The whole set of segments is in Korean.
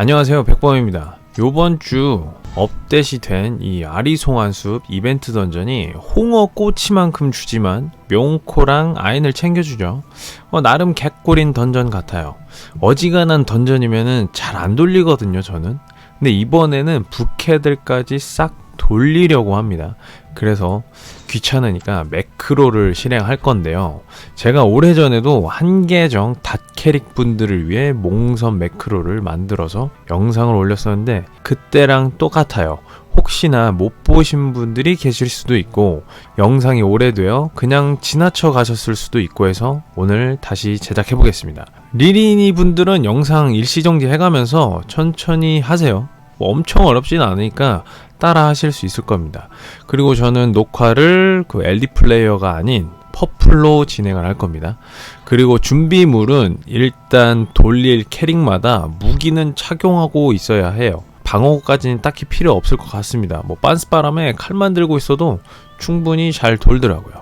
안녕하세요. 백범입니다. 요번 주 업데이트 된이 아리송한숲 이벤트 던전이 홍어 꼬치만큼 주지만 명코랑 아인을 챙겨주죠. 어, 나름 개꿀인 던전 같아요. 어지간한 던전이면은 잘 안 돌리거든요 저는. 근데 이번에는 부캐들까지 싹 돌리려고 합니다 그래서 귀찮으니까 매크로를 실행할 건데요. 제가 오래전에도 한 계정 닷캐릭 분들을 위해 몽선 매크로를 만들어서 영상을 올렸었는데 그때랑 똑같아요. 혹시나 못 보신 분들이 계실 수도 있고 영상이 오래되어 그냥 지나쳐 가셨을 수도 있고 해서 오늘 다시 제작해 보겠습니다. 리리니 분들은 영상 일시정지 해가면서 천천히 하세요. 뭐 엄청 어렵진 않으니까 따라 하실 수 있을 겁니다. 그리고 저는 녹화를 그 LD 플레이어가 아닌 퍼플로 진행을 할 겁니다. 그리고 준비물은 일단 돌릴 캐릭마다 무기는 착용하고 있어야 해요. 방어까지는 딱히 필요 없을 것 같습니다. 뭐 빤스바람에 칼만 들고 있어도 충분히 잘 돌더라고요.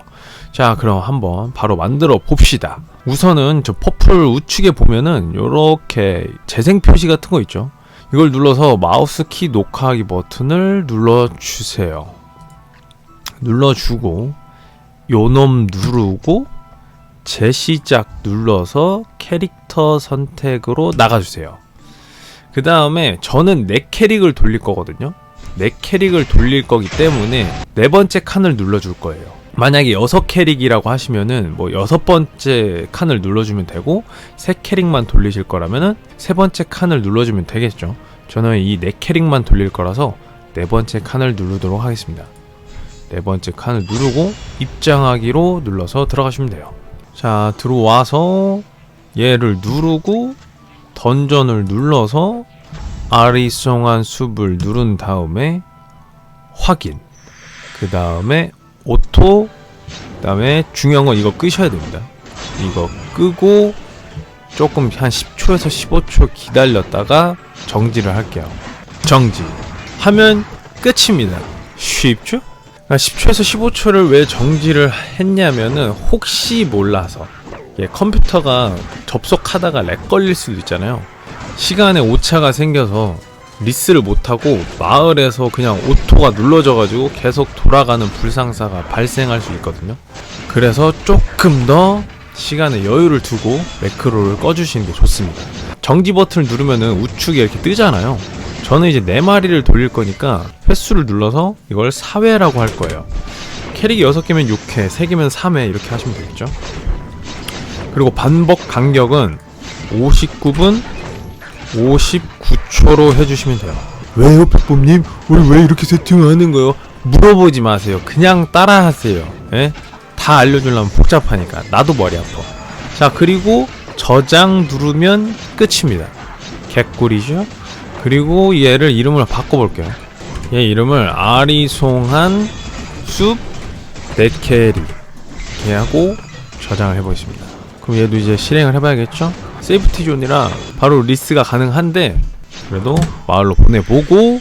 자, 그럼 한번 바로 만들어 봅시다. 우선은 저 퍼플 우측에 보면은 이렇게 재생 표시 같은 거 있죠. 이걸 눌러서 마우스 키 녹화하기 버튼을 눌러주세요. 눌러주고 요놈 누르고 재시작 눌러서 캐릭터 선택으로 나가주세요. 그 다음에 저는 네 캐릭을 돌릴 거거든요. 네 캐릭을 돌릴 거기 때문에 네 번째 칸을 눌러줄 거예요. 만약에 여섯 캐릭이라고 하시면은 뭐 여섯 번째 칸을 눌러주면 되고 세 캐릭만 돌리실 거라면은 세 번째 칸을 눌러주면 되겠죠. 저는 이 네 캐릭만 돌릴 거라서 네 번째 칸을 누르도록 하겠습니다. 네 번째 칸을 누르고 입장하기로 눌러서 들어가시면 돼요. 자 들어와서 얘를 누르고 던전을 눌러서 아리송한 숲을 누른 다음에 확인 그 다음에 오토 그 다음에 중요한 건 이거 끄셔야 됩니다. 이거 끄고 조금 한 10초에서 15초 기다렸다가 정지를 할게요. 정지. 하면 끝입니다. 쉽죠? 그러니까 10초에서 15초를 왜 정지를 했냐면은 혹시 몰라서. 예, 컴퓨터가 접속하다가 렉 걸릴 수도 있잖아요. 시간에 오차가 생겨서 리스를 못하고 마을에서 그냥 오토가 눌러져가지고 계속 돌아가는 불상사가 발생할 수 있거든요. 그래서 조금 더 시간에 여유를 두고 매크로를 꺼주시는 게 좋습니다. 정지 버튼을 누르면은 우측에 이렇게 뜨잖아요. 저는 이제 네 마리를 돌릴 거니까 횟수를 눌러서 이걸 4회라고 할 거예요. 캐릭이 6개면 6회, 3개면 3회 이렇게 하시면 되겠죠. 그리고 반복 간격은 59분 59초로 해주시면 돼요. 왜요, 백범님? 우리 왜 이렇게 세팅을 하는 거요? 물어보지 마세요. 그냥 따라하세요. 예? 다 알려주려면 복잡하니까. 나도 머리 아파. 자, 그리고 저장 누르면 끝입니다. 개꿀이죠? 그리고 얘를 이름을 바꿔볼게요. 얘 이름을 아리송한 숲 넷캐리 이렇게 하고 저장을 해보겠습니다. 그럼 얘도 이제 실행을 해봐야겠죠? 세이프티 존이라 바로 리스가 가능한데 그래도 마을로 보내보고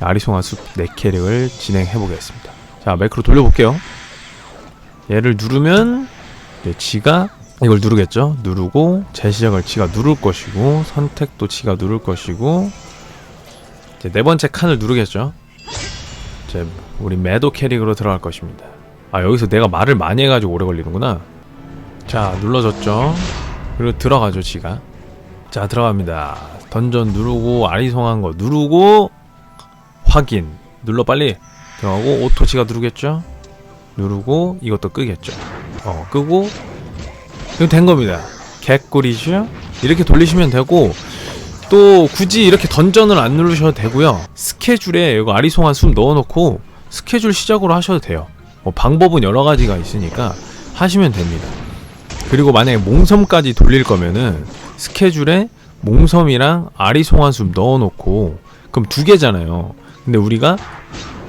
아리송한 숲 4캐릭을 진행해보겠습니다. 자 매크로 돌려볼게요. 얘를 누르면 이제 지가 이걸 누르겠죠? 누르고 재시작을 지가 누를 것이고 선택도 지가 누를 것이고 이제 네 번째 칸을 누르겠죠? 이제 우리 매도 캐릭으로 들어갈 것입니다. 아 여기서 내가 말을 많이 해가지고 오래 걸리는구나. 자 눌러졌죠? 그리고 들어가죠 지가. 자 들어갑니다. 던전 누르고 아리송한 거 누르고 확인. 눌러 빨리. 들어가고 오토 지가 누르겠죠? 누르고 이것도 끄겠죠? 어 끄고. 이거 된 겁니다. 개꿀이죠? 이렇게 돌리시면 되고 또 굳이 이렇게 던전을 안 누르셔도 되고요. 스케줄에 이거 아리송한 숨 넣어놓고 스케줄 시작으로 하셔도 돼요. 뭐 방법은 여러 가지가 있으니까 하시면 됩니다 그리고 만약에 몽섬까지 돌릴 거면은 스케줄에 몽섬이랑 아리송한숲 넣어놓고 그럼 두 개잖아요. 근데 우리가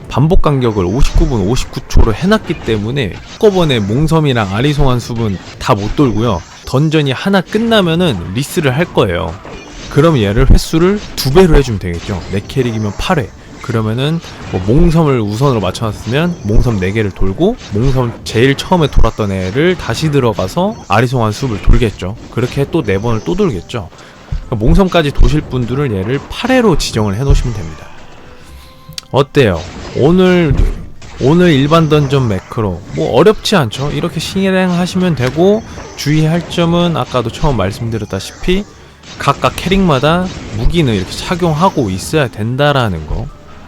반복 간격을 59분 59초로 해놨기 때문에 한꺼번에 몽섬이랑 아리송한숲은 다 못 돌고요. 던전이 하나 끝나면은 리스를 할 거예요. 그럼 얘를 횟수를 두 배로 해주면 되겠죠. 내 캐릭이면 8회. 그러면은 뭐 몽섬을 우선으로 맞춰놨으면 몽섬 4개를 돌고 몽섬 제일 처음에 돌았던 애를 다시 들어가서 아리송한 숲을 돌겠죠. 그렇게 또 4번을 또 돌겠죠. 그러니까 몽섬까지 도실 분들은 얘를 8회로 지정을 해 놓으시면 됩니다. 어때요? 오늘 오늘 일반 던전 매크로 뭐 어렵지 않죠? 이렇게 실행하시면 되고 주의할 점은 아까도 처음 말씀드렸다시피 각각 캐릭마다 무기는 이렇게 착용하고 있어야 된다라는 거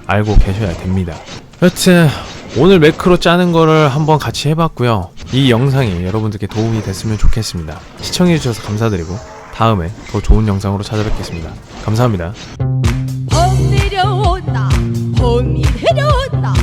알고 계셔야 됩니다. 여튼 오늘 매크로 짜는 거를 한번 같이 해봤고요. 이 영상이 여러분들께 도움이 됐으면 좋겠습니다. 시청해주셔서 감사드리고 다음에 더 좋은 영상으로 찾아뵙겠습니다. 감사합니다. 봄 내려온다 봄이 내려온다